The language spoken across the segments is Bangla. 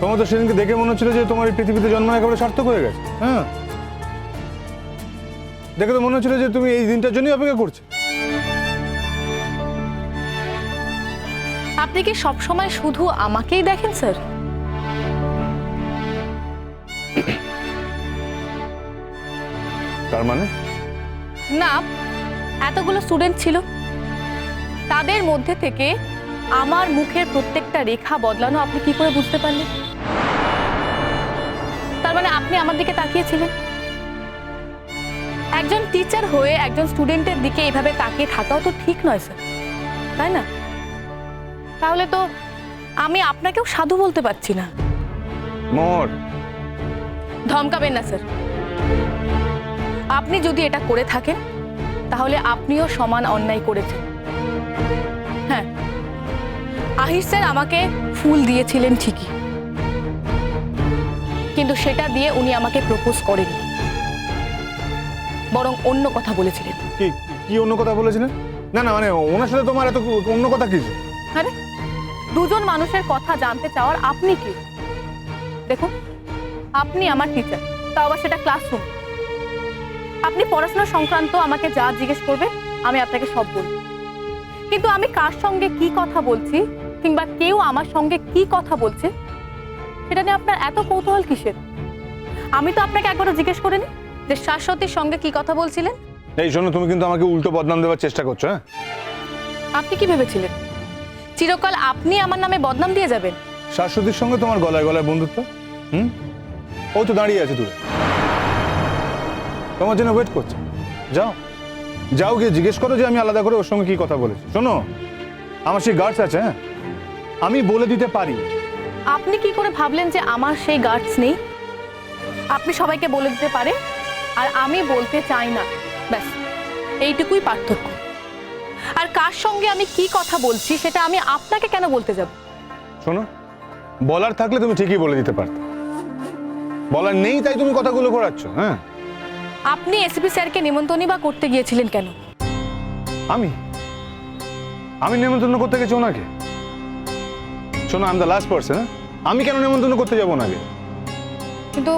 তোমার তো সেদিনকে দেখে মনে হচ্ছিল যে তোমার এই পৃথিবীতে জন্ম একেবারে সার্থক হয়ে গেছে হ্যাঁ? দেখে তো মনে হচ্ছিল যে তুমি এই দিনটার জন্যই অপেক্ষা করছ। আপনি কি সবসময় শুধু আমাকেই দেখেন স্যার? তার মানে? না এতগুলো স্টুডেন্ট ছিল। তাদের মধ্যে থেকে আমার মুখের প্রত্যেকটা রেখা বদলানো আপনি কি করে বুঝতে পারলেন? তার মানে আপনি আমার দিকে তাকিয়েছিলেন? একজন টিচার হয়ে একজন স্টুডেন্টের দিকে এইভাবে তাকিয়ে থাকাও তো ঠিক নয় স্যার তাই না? তাহলে তো আমি আপনাকেও সাধু বলতে পারছি না। মোর। ধমকাবেন না স্যার আপনি যদি এটা করে থাকেন তাহলে আপনিও সমান অন্যায় করেছেন। হ্যাঁ। আহির স্যার আমাকে ফুল দিয়েছিলেন ঠিকই। কিন্তু সেটা দিয়ে উনি আমাকে প্রপোজ করেননি। বরং অন্য কথা বলেছিলেন। কি কি অন্য কথা বলেছিলেন? না না মানে ওনার সাথে তোমার এত অন্য কথা কিছু আরে দুজন মানুষের কথা জানতে চাওয়ার আপনি কি? দেখুন আপনি আমার টিচার তাও আবার সেটা ক্লাসরুম আপনি পড়াশোনা সংক্রান্ত আমাকে যা জিজ্ঞেস করবে আমি আপনাকে সব বলব। কিন্তু আমি কার সঙ্গে কি কথা বলছি কিংবা কেউ আমার সঙ্গে কি কথা বলছে সেটা নিয়ে আপনার এত কৌতূহল কিসের? আমি তো আপনাকে একবারও জিজ্ঞেস করিনি যে শাশ্বতীর সঙ্গে কি কথা বলছিলেন? এই শোনো তুমি কিন্তু আমাকে উল্টো বদনাম দেওয়ার চেষ্টা করছ হ্যাঁ? আপনি কি ভেবেছিলেন? চিরকাল আপনি আমার নামে বদনাম দিয়ে যাবেন? শাশ্বতীর সঙ্গে তোমার গলায় গলায় বন্ধুত্ব? হুম? ও তো দাঁড়িয়ে আছে দূরে। তোমার জন্য ওয়েট করছে। যাও। যাও গিয়ে জিজ্ঞেস করো যে আমি আলাদা করে ওর সঙ্গে কি কথা বলেছি। শোনো আমার সেই গার্ডস আছে হ্যাঁ? আমি বলে দিতে পারি। আপনি কি করে ভাবলেন যে আমার সেই গার্ডস নেই? আপনি সবাইকে বলে দিতে পারে আর আমি বলতে চাই না। ব্যাস এইটুকুই পার্থক্য। আর কার সঙ্গে আমি কি কথা বলছি সেটা আমি আপনাকে কেন বলতে যাব? শোনো বলার থাকলে তুমি ঠিকই বলে দিতে পারতে। বলার নেই তাই তুমি কথাগুলো ঘোরাচ্ছ হ্যাঁ? আপনি এসপি স্যারকে নিমন্ত্রণই বা করতে গিয়েছিলেন কেন? আমি? আমি নেমন্তন্ন করতে গেছি ওনাকে? শোনো আম দ্য লাস্ট পার্সন আমি কেন নেমন্তন্ন করতে যাব ওনাকে? কিন্তু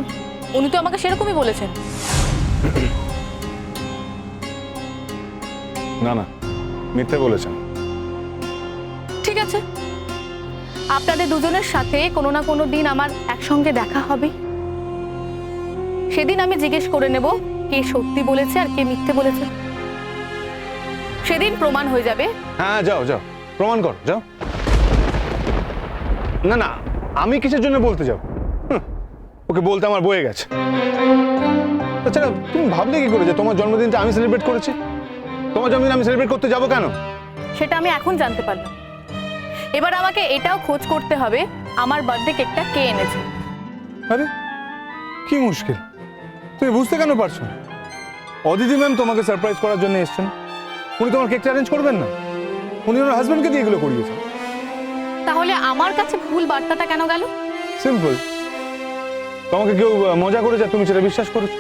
উনি তো আমাকে সেরকমই বলেছেন। না না মিথ্যে বলেছেন। ঠিক আছে। আপনাদের দুজনের সাথে কোনো না কোনো দিন আমার একসঙ্গে দেখা হবে। সেদিন আমি জিজ্ঞেস করে নেব কে সত্যি বলেছে আর কে মিথ্যে বলেছে। সেদিন প্রমাণ হয়ে যাবে। হ্যাঁ যাও যাও। প্রমাণ কর যাও। না না আমি কিসের জন্য বলতে যাব? ওকে বলতে আমার বয়ে গেছে। তাছাড়া তুমি ভাবলে কি করে যে তোমার জন্মদিনটা আমি সেলিব্রেট করেছি? তোমার জন্মদিন আমি সেলিব্রেট করতে যাব কেন? সেটা আমি এখন জানতে পারলাম। এবার আমাকে এটাও খোঁজ করতে হবে আমার বার্থডে কেকটা কে এনেছে। আরে কি মুশকিল। তুমি বুঝতে কেন পারছ না? অদিতি ম্যাম তোমাকে সারপ্রাইজ করার জন্য এসেছেন। উনি তোমার কেকটা অ্যারেঞ্জ করবেন না? উনি ওনার হাজব্যান্ডকে দিয়ে এগুলো করিয়েছেন। তাহলে আমার কাছে ভুল বার্তাটা কেন গেল? সিম্পল তোমাকে কেউ মজা করেছে, তুমি সেটা বিশ্বাস করেছ?